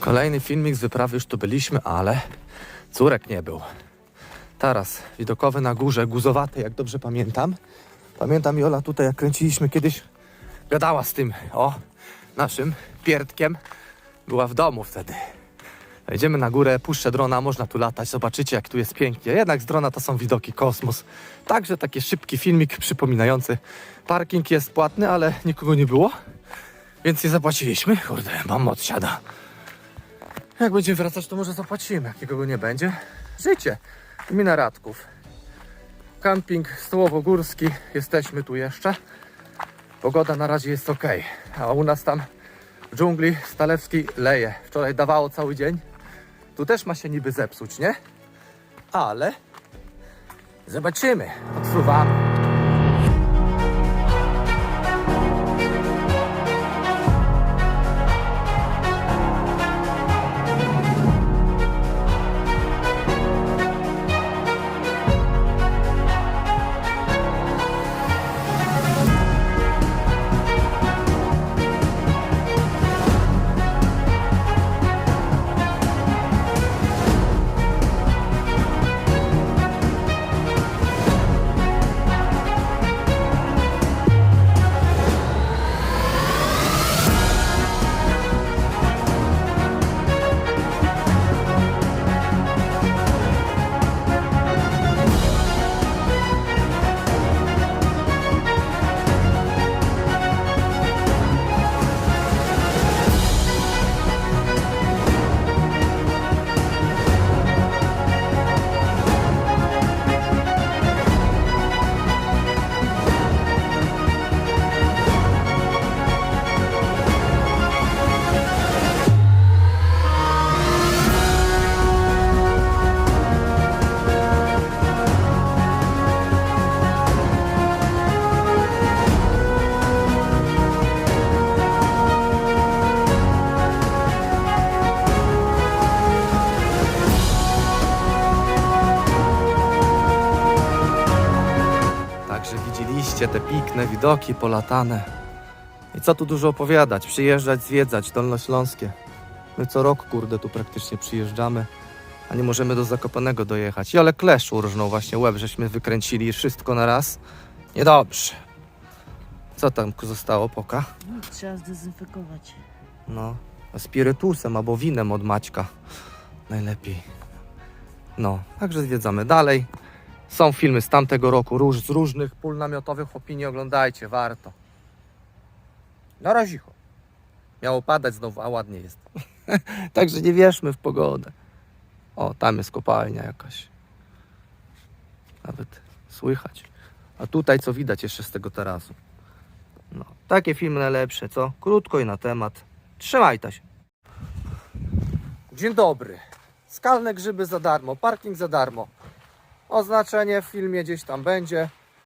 Kolejny filmik z wyprawy, już tu byliśmy, ale córek nie był. Taras widokowy na górze, guzowaty, jak dobrze pamiętam. Pamiętam Jola tutaj, jak kręciliśmy kiedyś, gadała z tym, o, naszym pierdkiem. Była w domu wtedy. Wejdziemy na górę, puszczę drona, można tu latać, zobaczycie jak tu jest pięknie. Jednak z drona to są widoki kosmos. Także taki szybki filmik przypominający. Parking jest płatny, ale nikogo nie było, więc nie zapłaciliśmy. Kurde, mam odsiada. Jak będziemy wracać, to może zapłacimy. Jak nikogo nie będzie, życie. Gmina Radków. Camping Stołowo-Górski. Jesteśmy tu jeszcze. Pogoda na razie jest ok. A u nas tam w dżungli Stalewski leje. Wczoraj dawało cały dzień. Tu też ma się niby zepsuć, nie? Ale zobaczymy. Odfruwamy. Widzieliście te piękne widoki polatane. I co tu dużo opowiadać? Przyjeżdżać, zwiedzać Dolnośląskie. My co rok, kurde, tu praktycznie przyjeżdżamy, a nie możemy do Zakopanego dojechać. I ale klesz urżnął właśnie łeb, żeśmy wykręcili wszystko na raz. Niedobrze. Co tam zostało, Poka? No, trzeba zdezynfekować. No, spirytusem albo winem od Maćka. Najlepiej. No, także zwiedzamy dalej. Są filmy z tamtego roku, róż, z różnych pól namiotowych opinii, oglądajcie, warto. Na razicho. Miało padać znowu, a ładnie jest. także nie wierzmy w pogodę. O, tam jest kopalnia jakaś. Nawet słychać. A tutaj co widać jeszcze z tego tarasu. No, takie filmy najlepsze, co? Krótko i na temat. Trzymajcie się. Dzień dobry. Skalne grzyby za darmo, parking za darmo. Oznaczenie w filmie gdzieś tam będzie.